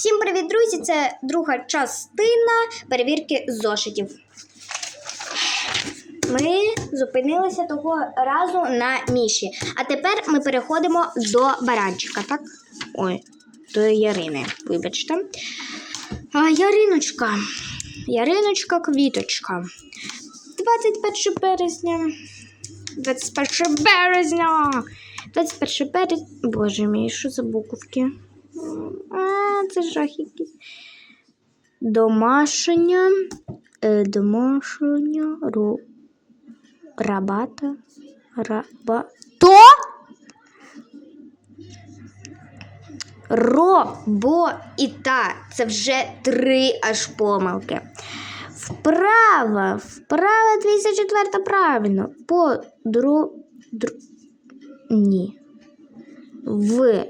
Всім привіт, друзі! Це друга частина перевірки зошитів. Ми зупинилися того разу на міші. А тепер ми переходимо до баранчика, так? Ой, до Ярини, вибачте. А, Яриночка. Яриночка квіточка. 21 березня. 21 березня. 21 березня. Боже мій, що за буковки? А, це жах якийсь. Домашня. Е, домашня. Ру, рабата. Раба. То? Робо-іта. Це вже три аж помилки. Вправа. Вправа 204 правильно. По дру... дру... Ні. В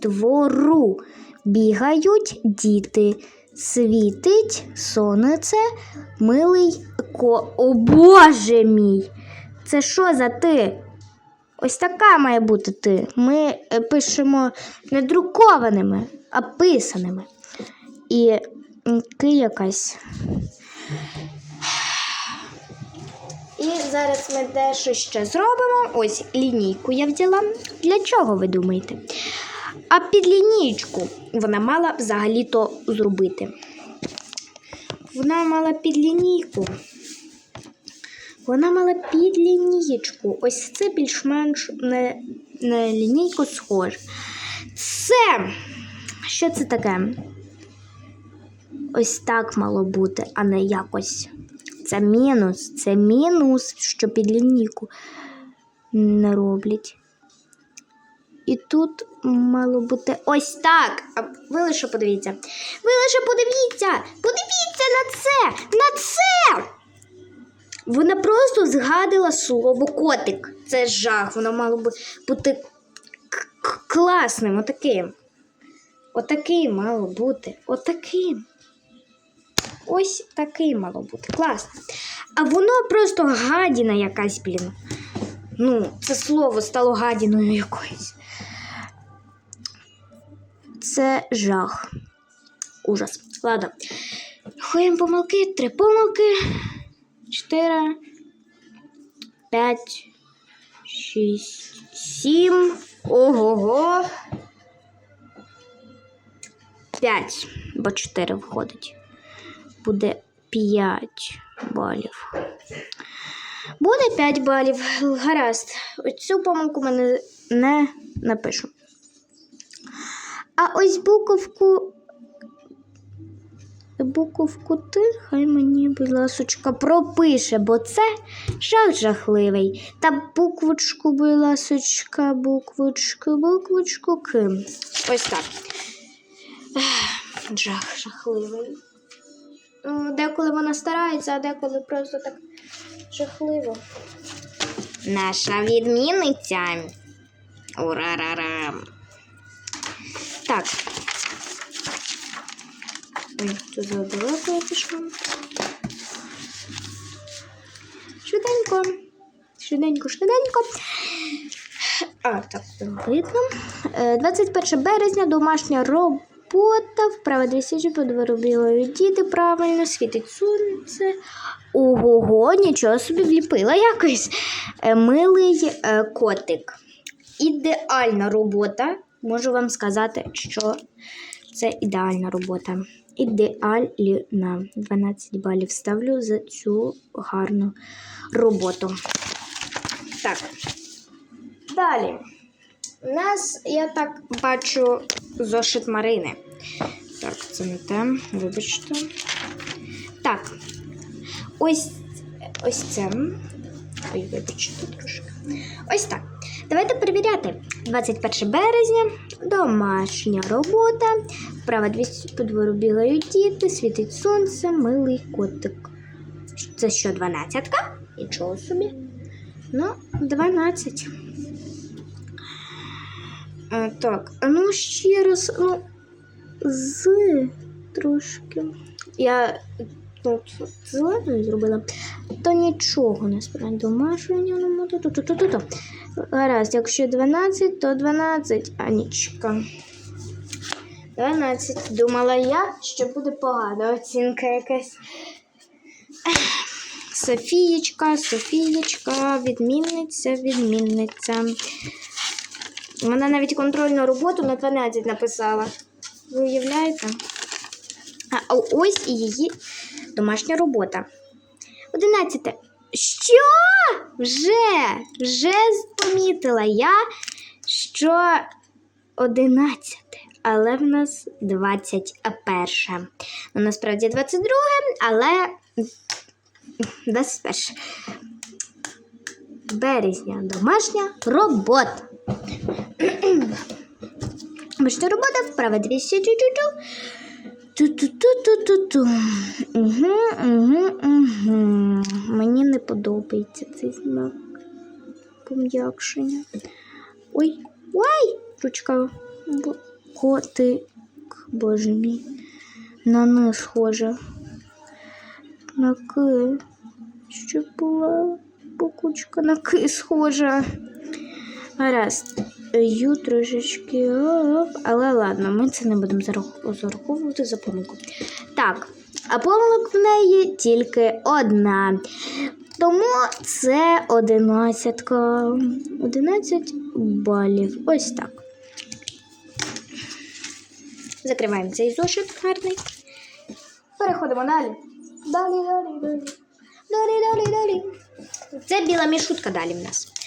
двору бігають діти. Світить сонце, милий ко. О Боже мій! Це що за ти? Ось така має бути ти. Ми е, пишемо не друкованими, а писаними. І ти якась. І зараз ми дещо ще зробимо. Ось лінійку я взяла. Для чого ви думаєте? А під лінійку вона мала взагалі-то зробити. Вона мала під лінійку. Вона мала під лінієчку. Ось це більш-менш на, на лінійку схоже. Це. Що це таке? Ось так мало бути, а не якось. Це мінус. Це мінус, що під лінійку не роблять. І тут мало бути ось так. А ви лише подивіться. Ви лише подивіться! Подивіться на це! На це! Вона просто згадала слово котик. Це жах. Воно мало би бути класним, отаким. Отаким мало бути. Отаким. Ось такий мало бути. Класно. А воно просто гадіна якась, блін. Ну, це слово стало гадіною якоюсь. Це жах. Ужас. Ладно. Ходимо помилки. Три помилки. Чотири. П'ять. Шість. Сім. Ого-го. П'ять. Бо чотири входить. Буде п'ять балів. Буде 5 балів. Гаразд. Цю помилку ми не, не напишу. А ось буковку. Буковку Т хай мені, будь ласочка, пропише, бо це жах жахливий. Та буквочку, будь ласочка, буквочку, буквочку К. Ось так. Жах жахливий. Ну, Деколи вона старається, а деколи просто так жахливо. Наша відмінниця. Урарарам. Так. Ой, тут забула, я пішла. Швиденько. Швиденько, швиденько. А, так, видно. Е, 21 березня, домашня робота, вправа 200 подворобілою діти, правильно, світить сонце. Ого, нічого собі вліпила якось. Е, Милий е, котик. Ідеальна робота. Можу вам сказати, що це ідеальна робота. Ідеальна. 12 балів ставлю за цю гарну роботу. Так. Далі. У нас, я так бачу, зошит Марини. Так, це не те, вибачте. Так. Ось ось це. Ой, вибачте трошки. Ось так. Давайте перевіряти. 21 березня, домашня робота, вправа 200 по двору бігають діти, світить сонце, милий котик. Це що, 12-ка? Нічого собі. Ну, 12. А, так, ну ще раз, ну, з трошки. Я зеленою зробила, то нічого не справді. То, то. Гаразд, якщо 12, то 12, Анічка. 12. Думала я, що буде погана оцінка якась. Софієчка, Софієчка, відмінниця, відмінниця. Вона навіть контрольну роботу на 12 написала. Ви уявляєте? А ось і її домашня робота. 11. Що? Вже, вже помітила я, що 11. Але в нас 21. Ну, насправді 22, але 21. Березня домашня робота. Бачите, робота вправа 200 ту Ту-ту-ту-ту-ту-ту. Угу, угу, угу. Мені не подобається цей знак пом'якшення. Ой, ой, ручка. Котик, боже мій. На не схоже. На ки. Щоб була букучка на ки схожа. Гаразд. Ю трошечки, але ладно, ми це не будемо зараховувати за помилку. Так, а помилок в неї тільки одна. Тому це одинадцятка. 11 балів. Ось так. Закриваємо цей зошит гарний. Переходимо далі. Далі, далі, далі. Далі, далі, далі. Це біла мішутка далі в нас.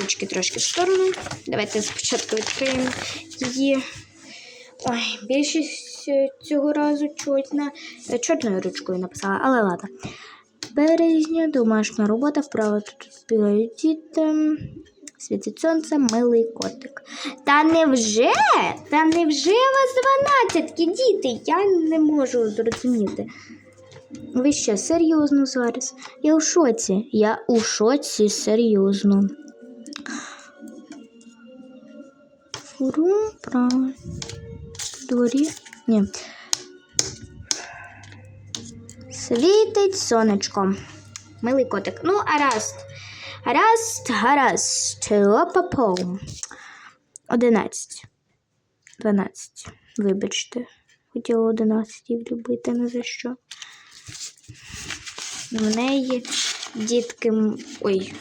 Ручки трошки в сторону. Давайте спочатку відкриємо її. Ой, більшість е, цього разу чорна, е, чорною ручкою написала, але ладно. Березня, домашня робота, вправо тут бігають діти. Світить сонце, милий котик. Та невже? Та невже вас дванадцятки, діти? Я не можу зрозуміти. Ви що, серйозно зараз? Я у шоці. Я у шоці серйозно. Фуру право. В дворі. Ні. Світить сонечко. Милий котик. Ну, гаразд. Гаразд, гаразд. Опа-по. Одинадцять. Дванадцять. Вибачте. Хотіла одинадцять і влюбити, не за що. В неї дітки. Ой,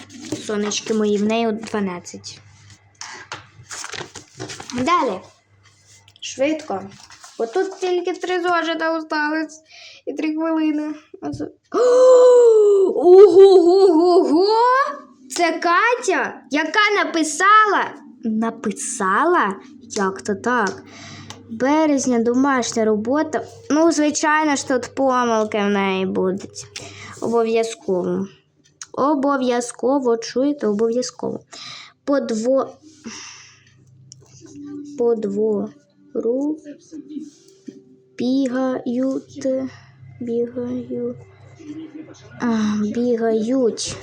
сонечки мої, в неї 12. Далі. Швидко. Бо тут тільки три зошита осталось і три хвилини. Ого-го-го-го! Це Катя, яка написала? Написала? Як то так? Березня домашня робота. Ну, звичайно ж, тут помилки в неї будуть. Обов'язково. Обов'язково, чуєте, обов'язково. Подво. Подвору. Бігають. Бігають. А, бігають.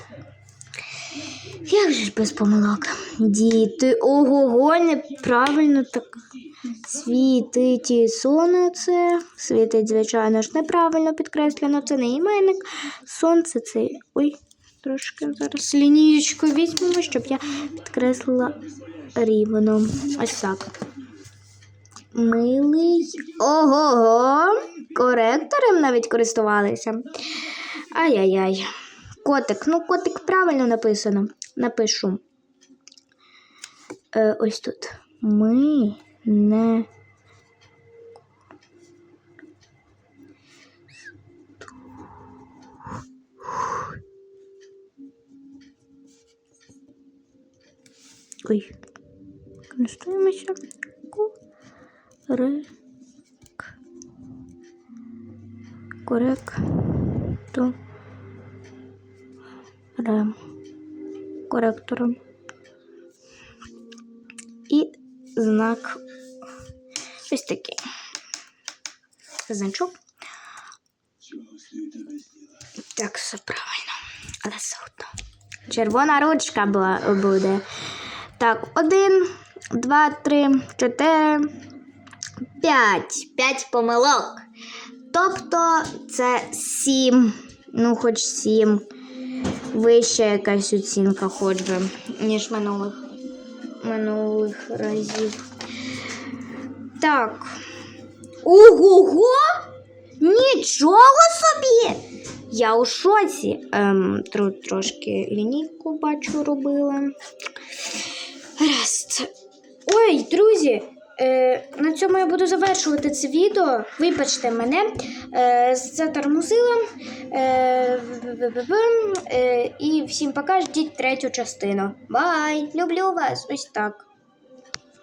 Як же ж без помилок? Діти, ого-го, неправильно так. Світить сонце. Світить, звичайно ж, неправильно підкреслено. Це не іменник. Сонце це. Ой, трошки зараз лінієчку візьмемо, щоб я підкреслила рівно. Ось так. Милий. Ого-го. Коректором навіть користувалися. Ай-яй-яй. Котик. Ну, котик правильно написано. Напишу. Е, ось тут. Ми не. Ой. Користуємося. Корек. Корек. То. Рем. Коректором. І знак ось такий. Значок. Так, все правильно. Але все одно. Червона ручка буде. Так, один, два, три, чотири, п'ять. П'ять помилок. Тобто це сім. Ну, хоч сім. Вища якась оцінка, хоч би, ніж минулих, минулих разів. Так. Ого-го! Нічого собі! Я у шоці. Ем, тро, трошки лінійку бачу робила. Гаразд. Ой, друзі, е, на цьому я буду завершувати це відео. Вибачте мене, е, затормозила. Е, в-в-в-в, е, і всім пока, ждіть третю частину. Бай! Люблю вас! Ось так.